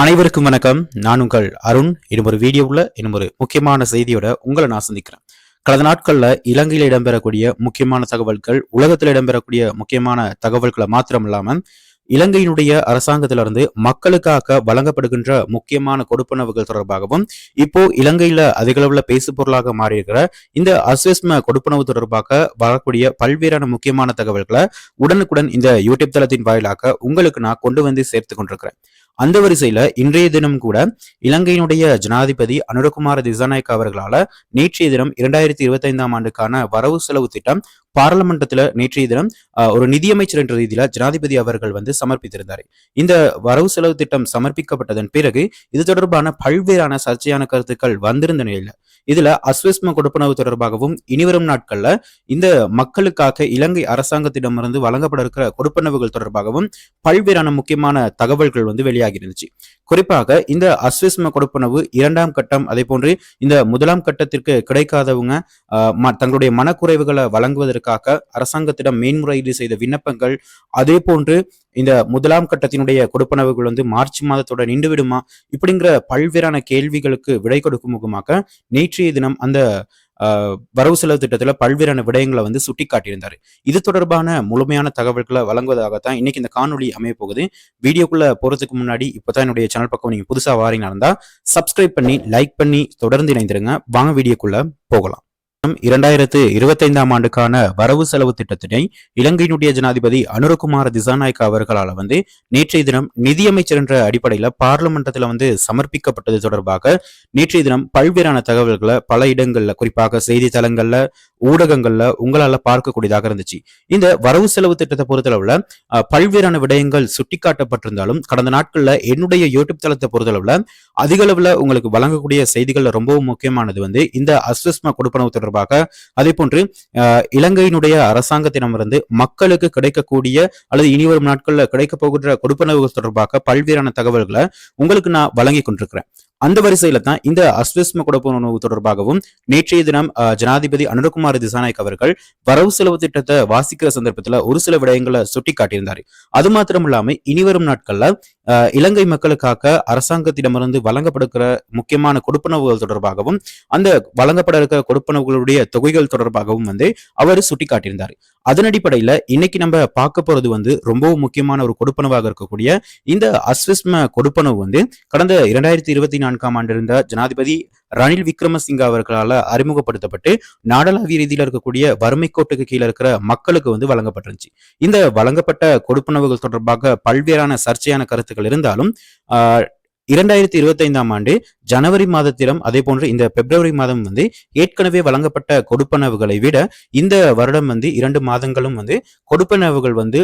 அனைவருக்கும் வணக்கம். நான் உங்கள் அருண். இன்னும் ஒரு வீடியோவில் இன்னும் ஒரு முக்கியமான செய்தியோட உங்களை நான் சந்திக்கிறேன். கடந்த நாட்களில் இலங்கையில் இடம்பெறக்கூடிய முக்கியமான தகவல்கள் உலகத்தில் இடம்பெறக்கூடிய முக்கியமான தகவல்களை மாத்திரம் இல்லாமல் இலங்கையினுடைய அரசாங்கத்திலிருந்து மக்களுக்காக வழங்கப்படுகின்ற முக்கியமான கொடுப்பனவுகள் தொடர்பாகவும் இப்போ இலங்கையில அதிகளவுல பேசு பொருளாக மாறியிருக்கிற இந்த அஸ்வஸ்ம கொடுப்பனவு தொடர்பாக வரக்கூடிய பல்வேறான முக்கியமான தகவல்களை உடனுக்குடன் இந்த யூடியூப் தளத்தின் வாயிலாக உங்களுக்கு நான் கொண்டு வந்து சேர்த்து கொண்டிருக்கிறேன். அந்த வரிசையில இன்றைய தினம் கூட இலங்கையினுடைய ஜனாதிபதி அனுரகுமார திசாநாயக் அவர்களால நேற்றைய தினம் இரண்டாயிரத்தி இருபத்தி ஐந்தாம் ஆண்டுக்கான வரவு செலவு திட்டம் பாராளுமன்றத்துல நேற்றைய தினம் ஒரு நிதியமைச்சர் என்ற ரீதியில ஜனாதிபதி அவர்கள் வந்து சமர்ப்பித்திருந்தார். இந்த வரவு செலவு திட்டம் சமர்ப்பிக்கப்பட்டதன் பிறகு இது தொடர்பான பல்வேறான சர்ச்சையான கருத்துக்கள் வந்திருந்த நிலையில இதுல அஸ்வஸ்ம கொடுப்பனவு தொடர்பாகவும் இனிவரும் நாட்கள்ல இந்த மக்களுக்காக இலங்கை அரசாங்கத்திடமிருந்து வழங்கப்பட இருக்கிற கொடுப்பனவுகள் தொடர்பாகவும் பல்வேறான முக்கியமான தகவல்கள் வந்து வெளியாகி இருந்துச்சு. குறிப்பாக இந்த அஸ்வஸ்ம கொடுப்பனவு இரண்டாம் கட்டம் அதே போன்று இந்த முதலாம் கட்டத்திற்கு கிடைக்காதவங்க தங்களுடைய மனக்குறைவுகளை வழங்குவதற்காக அரசாங்கத்திடம் மேன்முறையீடு செய்த விண்ணப்பங்கள் அதே போன்று இந்த முதலாம் கட்டத்தினுடைய கொடுப்பனவுகள் வந்து மார்ச் மாதத்தோட நின்று விடுமா இப்படிங்கிற பல்வேறான கேள்விகளுக்கு விடை கொடுக்கும் முகமாக நேற்றைய தினம் அந்த வரவு செலவு திட்டத்துல பல்வேறான விடயங்களை வந்து சுட்டி காட்டியிருந்தாரு இது தொடர்பான முழுமையான தகவல்களை வழங்குவதாகத்தான் இன்னைக்கு இந்த காணொலி அமைய போகுது வீடியோக்குள்ள போறதுக்கு முன்னாடி இப்பதான் என்னுடைய சேனல் பக்கம் நீங்க புதுசா வாரீங்க இருந்தா சப்ஸ்கிரைப் பண்ணி லைக் பண்ணி தொடர்ந்து இணைந்திருங்க. வாங்க வீடியோக்குள்ள போகலாம். இரண்டாயிரத்து இருபத்தைந்தாம் ஆண்டுக்கான வரவு செலவு திட்டத்தினை இலங்கையினுடைய ஜனாதிபதி அனுரகுமார திசாநாயக்கா அவர்களால் வந்து நேற்றைய தினம் நிதியமைச்சர் என்ற அடிப்படையில் பார்லிமெண்டத்தில் வந்து சமர்ப்பிக்கப்பட்டது தொடர்பாக நேற்றைய தினம் பல்வேறான தகவல்களை பல இடங்கள்ல குறிப்பாக செய்தித்தலங்கள்ல ஊடகங்கள்ல உங்களால பார்க்கக்கூடியதாக இருந்துச்சு. இந்த வரவு செலவு திட்டத்தை பொறுத்தளவுல பல்வேறான விடயங்கள் சுட்டிக்காட்டப்பட்டிருந்தாலும் கடந்த நாட்கள்ல என்னுடைய யூடியூப் தளத்தை பொறுத்தளவுல அதிக அளவுல உங்களுக்கு வழங்கக்கூடிய செய்திகள்ல ரொம்பவும் முக்கியமானது வந்து இந்த அஸ்வஸ்மா கொடுப்பனவு தொடர்பாக தொடர்பாக அதே போன்று இலங்கையினுடைய அரசாங்கத்திடமிருந்து மக்களுக்கு கிடைக்கக்கூடிய அல்லது இனிவரும் நாட்களில் நாட்கள்ல கிடைக்க போகின்ற கொடுப்பனவு தொடர்பாக பல்வேறான தகவல்களை உங்களுக்கு நான் வழங்கி கொண்டிருக்கிறேன். அந்த வரிசையில தான் இந்த அஸ்விஸ்ம கொடுப்பனவு தொடர்பாகவும் நேற்றைய தினம் ஜனாதிபதி அனுரகுமார் திசாநாயக் அவர்கள் வரவு செலவு திட்டத்தை வாசிக்கிற சந்தர்ப்பத்துல ஒரு சில விடயங்களை சுட்டி காட்டியிருந்தாரு அது மாத்திரம் இல்லாம இனிவரும் நாட்கள்ல இலங்கை மக்களுக்காக அரசாங்கத்திடமிருந்து வழங்கப்படுகிற முக்கியமான கொடுப்பனவுகள் தொடர்பாகவும் அந்த வழங்கப்பட இருக்கிற கொடுப்பனவுகளுடைய தொகைகள் தொடர்பாகவும் வந்து அவர் சுட்டிக்காட்டியிருந்தார். அதன் அடிப்படையில இன்னைக்கு நம்ம பார்க்க போறது வந்து ரொம்பவும் முக்கியமான ஒரு கொடுப்பனவாக இருக்கக்கூடிய இந்த அஸ்விஸ்ம கொடுப்பனவு வந்து கடந்த இரண்டாயிரத்தி இருபத்தி நான்காம் ஆண்டு இருந்த ஜனாதிபதி ரணில் விக்ரமசிங்க அவர்களால் அறிமுகப்படுத்தப்பட்டு நாடளாவிய ரீதியில் இருக்கக்கூடிய வறுமை கோட்டுக்கு கீழே இருக்கிற மக்களுக்கு வந்து வழங்கப்பட்டிருந்துச்சு. இந்த வழங்கப்பட்ட கொடுப்பனவுகள் தொடர்பாக பல்வேறான சர்ச்சையான கருத்துக்கள் இருந்தாலும் இரண்டாயிரத்தி இருபத்தைந்தாம் ஆண்டு ஜனவரி மாதத்திலும் அதே போன்று இந்த பிப்ரவரி மாதம் வந்து ஏற்கனவே வழங்கப்பட்ட கொடுப்பனவுகளை விட இந்த வருடம் வந்து இரண்டு மாதங்களும் வந்து கொடுப்பனவுகள் வந்து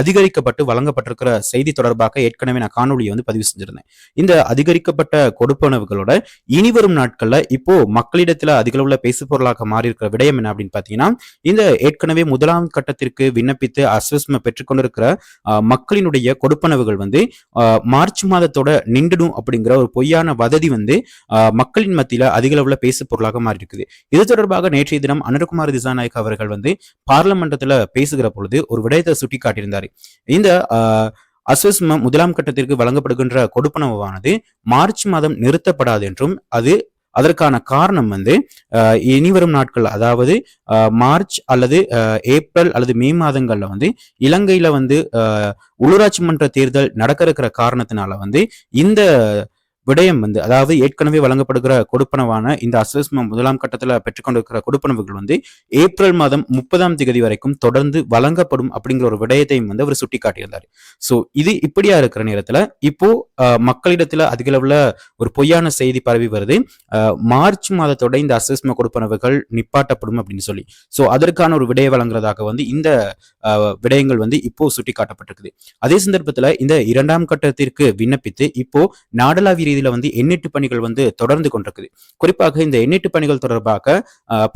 அதிகரிக்கப்பட்டு வழங்கப்பட்டிருக்கிற செய்தி தொடர்பாக ஏற்கனவே நான் காணொலியை வந்து பதிவு செஞ்சிருந்தேன். இந்த அதிகரிக்கப்பட்ட கொடுப்பனவுகளோட இனி வரும் நாட்கள்ல இப்போ மக்களிடத்துல அதிக அளவுல பேசு பொருளாக மாறி இருக்கிற விடயம் என்ன அப்படின்னு பாத்தீங்கன்னா இந்த ஏற்கனவே முதலாம் கட்டத்திற்கு விண்ணப்பித்து அஸ்வஸ்ம பெற்றுக்கொண்டிருக்கிற மக்களினுடைய கொடுப்பனவுகள் வந்து மார்ச் மாதத்தோட நின்று நின்றுடும் அப்படிங்கிற ஒரு பொய்யான வததி வந்து மக்களின் மத்தியில அதிக அளவுல பேசு பொருளாக மாறி இருக்குது இது தொடர்பாக நேற்றைய தினம் அனுர்குமார் திசாநாயக் அவர்கள் வந்து பார்லமெண்டத்துல பேசுகிற பொழுது ஒரு விடயத்தை சுட்டி காட்டியிருந்தார் இந்த அஸ்வஸ்ம முதலாம் கட்டத்திற்கு வழங்கப்படுகின்ற கொடுப்பனவானது மார்ச் மாதம் நிறுத்தப்படாது என்றும் அது அதற்கான காரணம் வந்து இனிவரும் நாட்கள் அதாவது மார்ச் அல்லது ஏப்ரல் அல்லது மே மாதங்கள்ல வந்து இலங்கையில வந்து உள்ளூராட்சி மன்ற தேர்தல் நடக்க இருக்கிற காரணத்தினால வந்து இந்த விடயம் வந்து அதாவது ஏற்கனவே வழங்கப்படுகிற கொடுப்பனவான இந்த அசஸ்மெண்ட் முதலாம் கட்டத்தில் பெற்றுக்கொண்டிருக்கிற கொடுப்பனவுகள் வந்து ஏப்ரல் மாதம் முப்பதாம் தேதி வரைக்கும் தொடர்ந்து வழங்கப்படும் அப்படிங்கிற ஒரு விடயத்தையும் வந்து அவர் சுட்டிக்காட்டியிருந்தார். ஸோ இது இப்படியா இருக்கிற நேரத்தில் இப்போ மக்களிடத்துல அதிக ஒரு பொய்யான செய்தி பரவி வருது. மார்ச் மாதத்தோட இந்த அசஸ்மெண்ட் கொடுப்பனவுகள் நிப்பாட்டப்படும் அப்படின்னு சொல்லி. ஸோ அதற்கான ஒரு விடய வழங்குறதாக வந்து இந்த விடயங்கள் வந்து இப்போ சுட்டி காட்டப்பட்டிருக்குது அதே சந்தர்ப்பத்தில் இந்த இரண்டாம் கட்டத்திற்கு விண்ணப்பித்து இப்போ நாடளாவிய ரீதியில வந்து எண்ணெட்டு பணிகள் வந்து தொடர்ந்து கொண்டிருக்குது. குறிப்பாக இந்த எண்ணெட்டு பணிகள் தொடர்பாக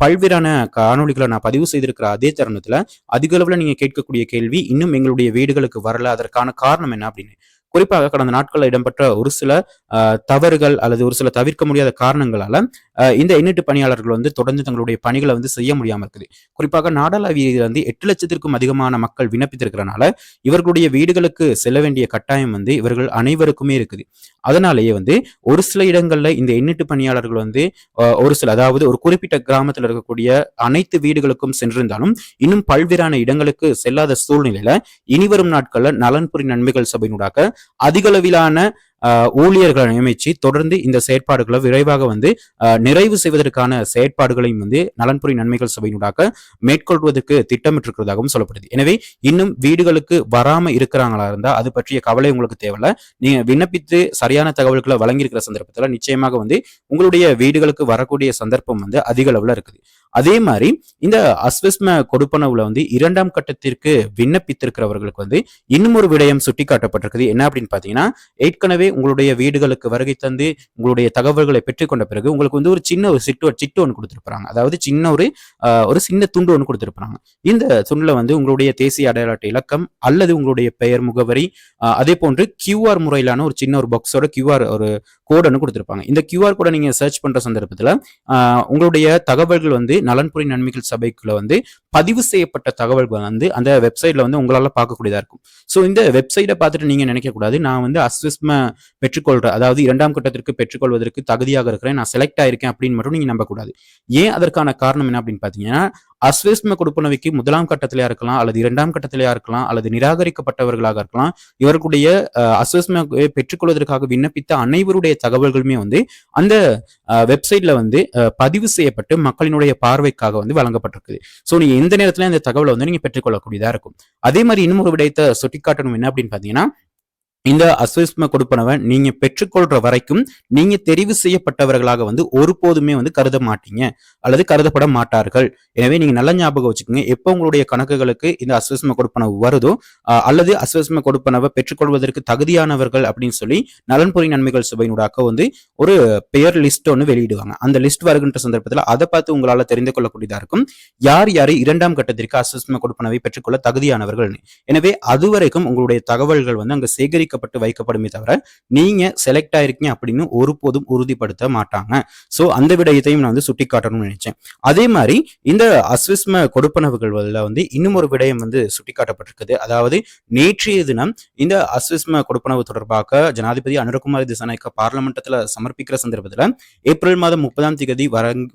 பல்வேறான காணொலிகளை நான் பதிவு செய்திருக்கிற அதே தருணத்துல அதிக அளவுல நீங்க கேட்கக்கூடிய கேள்வி இன்னும் எங்களுடைய வீடுகளுக்கு வரல. அதற்கான காரணம் என்ன அப்படின்னு குறிப்பாக கடந்த நாட்களில் இடம்பெற்ற ஒரு சில தவறுகள் அல்லது ஒரு சில தவிர்க்க முடியாத காரணங்களால இந்த எண்ணீட்டு பணியாளர்கள் வந்து தொடர்ந்து தங்களுடைய பணிகளை வந்து செய்ய முடியாம இருக்குது. குறிப்பாக நாடாளாவிய வந்து எட்டு லட்சத்திற்கும் அதிகமான மக்கள் விண்ணப்பித்திருக்கிறனால இவர்களுடைய வீடுகளுக்கு செல்ல வேண்டிய கட்டாயம் வந்து இவர்கள் அனைவருக்குமே இருக்குது. அதனாலேயே வந்து ஒரு சில இடங்கள்ல இந்த எண்ணீட்டு பணியாளர்கள் வந்து ஒரு சில அதாவது ஒரு குறிப்பிட்ட கிராமத்தில் இருக்கக்கூடிய அனைத்து வீடுகளுக்கும் சென்றிருந்தாலும் இன்னும் பல்வேறான இடங்களுக்கு செல்லாத சூழ்நிலையில இனிவரும் நாட்கள்ல நலன்புரி நன்மைகள் சபையினூடாக அதிகளவிலான அஹ், ஊழியர்களை நியமித்து தொடர்ந்து இந்த செயற்பாடுகளை விரைவாக வந்து அஹ், நிறைவு செய்வதற்கான செயற்பாடுகளையும் வந்து நலன்புரி நன்மைகள் சபையினூடாக மேற்கொள்வதற்கு திட்டமிட்டிருக்கிறதாகவும் சொல்லப்படுது. எனவே இன்னும் வீடுகளுக்கு வராம இருக்கிறாங்களா இருந்தா அது பற்றிய கவலை உங்களுக்கு தேவையில்ல. நீங்க விண்ணப்பித்து சரியான தகவல்களை வழங்கியிருக்கிற சந்தர்ப்பத்துல நிச்சயமாக வந்து உங்களுடைய வீடுகளுக்கு வரக்கூடிய சந்தர்ப்பம் வந்து அதிக அளவில் இருக்குது. அதே மாதிரி இந்த அஸ்வஸ்ம கொடுப்பனவுல வந்து இரண்டாம் கட்டத்திற்கு விண்ணப்பித்திருக்கிறவர்களுக்கு வந்து இன்னும் ஒரு விடயம் சுட்டிக்காட்டப்பட்டிருக்குது. என்ன அப்படின்னு பாத்தீங்கன்னா ஏற்கனவே உங்களுடைய வீடுகளுக்கு வருகை தந்து உங்களுடைய தகவல்களை பெற்றுக்கொண்ட பிறகு உங்களுக்கு வந்து ஒரு சின்ன ஒரு சிட்டு சிட்டு ஒன்று கொடுத்துருப்பாங்க. அதாவது சின்ன ஒரு ஒரு சின்ன துண்டு ஒன்று கொடுத்துருப்பாங்க. இந்த துண்டுல வந்து உங்களுடைய தேசிய அடையாள அட்டை இலக்கம் அல்லது உங்களுடைய பெயர் முகவரி அதே போன்று கியூஆர் முறையிலான ஒரு சின்ன ஒரு பாக்ஸோட கியூஆர் ஒரு கோடுன்னு ஒன்று கொடுத்துருப்பாங்க. இந்த கியூஆர் கோடை நீங்க சர்ச் பண்ற சந்தர்ப்பத்தில் உங்களுடைய தகவல்கள் வந்து நலன்புரி நன்மைகள் சபைக்குள்ள வந்து பதிவு செய்யப்பட்ட தகவல்கள் வந்து அந்த வெப்சைட்ல வந்து உங்களால பார்க்கக்கூடியதா இருக்கும். ஸோ இந்த வெப்சைட்டை பார்த்துட்டு நீங்க நினைக்க கூடாது நான் வந்து அஸ்விஸ்ம பெற்றுக்கொள்ற அதாவது இரண்டாம் கட்டத்திற்கு பெற்றுக்கொள்வதற்கு தகுதியாக இருக்கிறேன். நான் செலக்ட் ஆயிருக்கேன் அப்படின்னு மட்டும் நீங்க நம்பக்கூடாது. ஏன் அதற்கான காரணம் என்ன அப்படின்னு பாத்தீங்கன்னா அஸ்விஸ்ம கொடுப்பனவைக்கு முதலாம் கட்டத்திலயா இருக்கலாம் அல்லது இரண்டாம் கட்டத்திலயா இருக்கலாம் அல்லது நிராகரிக்கப்பட்டவர்களாக இருக்கலாம். இவர்களுடைய அஹ், பெற்றுக்கொள்வதற்காக விண்ணப்பித்த அனைவருடைய தகவல்களுமே வந்து அந்த வெப்சைட்ல வந்து பதிவு செய்யப்பட்டு மக்களினுடைய பார்வைக்காக வந்து வழங்கப்பட்டிருக்குது. ஸோ நீங்க எந்த நேரத்துல இந்த தகவலை வந்து நீங்க பெற்றுக்கொள்ளக்கூடியதா இருக்கும். அதே மாதிரி இன்னும் ஒரு விடயத்தை சுட்டிக்காட்டணும் என்ன அப்படின்னு பாத்தீங்கன்னா இந்த அஸ்விஸ்ம கொடுப்பனவை நீங்க பெற்றுக்கொள்ற வரைக்கும் நீங்க தெரிவு செய்யப்பட்டவர்களாக வந்து ஒருபோதுமே வந்து கருத மாட்டீங்க அல்லது கருதப்பட மாட்டார்கள். எனவே நீங்க நல்ல ஞாபகம் வச்சுக்கோங்க. எப்போ உங்களுடைய கணக்குகளுக்கு இந்த அஸ்விஸ்ம கொடுப்பனவு வருதோ அல்லது அஸ்விஸ்ம கொடுப்பனவை பெற்றுக்கொள்வதற்கு தகுதியானவர்கள் அப்படின்னு சொல்லி நலன்புரி நன்மைகள் சபையினூடாக வந்து ஒரு பெயர் லிஸ்ட் ஒன்று வெளியிடுவாங்க. அந்த லிஸ்ட் வருகின்ற சந்தர்ப்பத்தில் அதை பார்த்து உங்களால் தெரிந்து கொள்ளக்கூடியதா இருக்கும். யார் யார் இரண்டாம் கட்டத்திற்கு அஸ்விஸ்ம கொடுப்பனவை பெற்றுக்கொள்ள தகுதியானவர்கள் எனவே அதுவரைக்கும் உங்களுடைய தகவல்கள் வந்து அங்கே சேகரிக்க சேகரிக்கப்பட்டு வைக்கப்படுமே தவிர நீங்க செலக்ட் ஆயிருக்கீங்க அப்படின்னு ஒருபோதும் உறுதிப்படுத்த மாட்டாங்க. ஸோ அந்த விடயத்தையும் நான் வந்து சுட்டி காட்டணும்னு நினைச்சேன். அதே மாதிரி இந்த அஸ்விஸ்ம கொடுப்பனவுகள் வந்து இன்னும் ஒரு விடயம் வந்து சுட்டிக்காட்டப்பட்டிருக்குது. அதாவது நேற்றைய தினம் இந்த அஸ்விஸ்ம கொடுப்பனவு தொடர்பாக ஜனாதிபதி அனுரகுமார் திசாநாயக்க பார்லமெண்டத்தில் சமர்ப்பிக்கிற சந்தர்ப்பத்தில் ஏப்ரல் மாதம் முப்பதாம் தேதி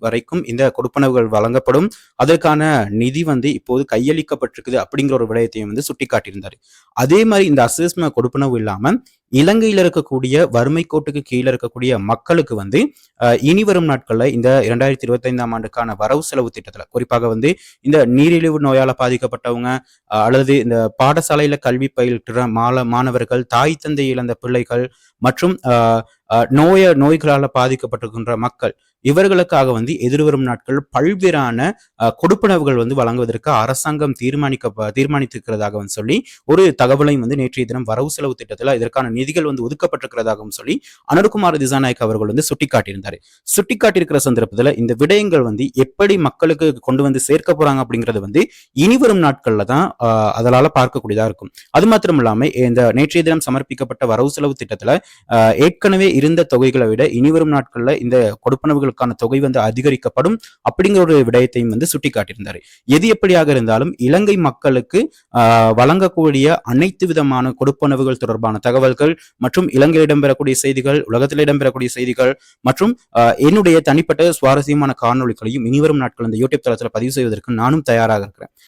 வரைக்கும் இந்த கொடுப்பனவுகள் வழங்கப்படும். அதற்கான நிதி வந்து இப்போது கையளிக்கப்பட்டிருக்குது அப்படிங்கிற ஒரு விடயத்தையும் வந்து சுட்டிக்காட்டியிருந்தார். அதே மாதிரி இந்த அஸ்விஸ்ம கொடுப்பனவு இல்லாம இலங்கையில இருக்கக்கூடிய வறுமை கோட்டுக்கு கீழே இருக்கக்கூடிய மக்களுக்கு வந்து இனி வரும் நாட்கள்ல இந்த இரண்டாயிரத்தி இருபத்தைந்தாம் ஆண்டுக்கான வரவு செலவு திட்டத்துல குறிப்பாக வந்து இந்த நீரிழிவு நோயால பாதிக்கப்பட்டவங்க அஹ், அல்லது இந்த பாடசாலையில கல்வி பயில்கிற மால மாணவர்கள் தாய் தந்தை இழந்த பிள்ளைகள் மற்றும் நோய நோய்களால் பாதிக்கப்பட்டிருக்கின்ற மக்கள் இவர்களுக்காக வந்து எதிர்வரும் நாட்கள் பல்வேறான கொடுப்பனவுகள் வந்து வழங்குவதற்கு அரசாங்கம் தீர்மானிக்க தீர்மானித்திருக்கிறதாக சொல்லி ஒரு தகவலையும் வந்து நேற்றைய தினம் வரவு செலவு திட்டத்தில் இதற்கான நிதிகள் வந்து ஒதுக்கப்பட்டிருக்கிறதாகவும் சொல்லி அனுர்குமார் திசாநாயக் அவர்கள் வந்து சுட்டிக்காட்டியிருந்தார். சுட்டிக்காட்டியிருக்கிற சந்தர்ப்பத்தில் இந்த விடயங்கள் வந்து எப்படி மக்களுக்கு கொண்டு வந்து சேர்க்க போறாங்க அப்படிங்கிறது வந்து இனி வரும் நாட்கள்ல தான் ஆஹ், அதனால பார்க்கக்கூடியதா இருக்கும். அது மாத்திரம் இல்லாமல் இந்த நேற்றைய தினம் சமர்ப்பிக்கப்பட்ட வரவு செலவு திட்டத்தில் ஆஹ், ஏற்கனவே இருந்த தொகைகளை விட இனிவரும் நாட்களில் இந்த கொடுப்பனவுகளுக்கான தொகை வந்து அதிகரிக்கப்படும் அப்படிங்கிற ஒரு விடயத்தையும் வந்து சுட்டிக்காட்டியிருந்தாரு. எது எப்படியாக இருந்தாலும் இலங்கை மக்களுக்கு ஆஹ், வழங்கக்கூடிய அனைத்து விதமான கொடுப்பனவுகள் தொடர்பான தகவல்கள் மற்றும் இலங்கையில் இடம்பெறக்கூடிய செய்திகள் உலகத்தில் இடம்பெறக்கூடிய செய்திகள் மற்றும் ஆஹ், என்னுடைய தனிப்பட்ட சுவாரஸ்யமான காணொளிகளையும் இனிவரும் நாட்கள் இந்த யூடியூப் தளத்தில் பதிவு செய்வதற்கு நானும் தயாராக இருக்கிறேன்.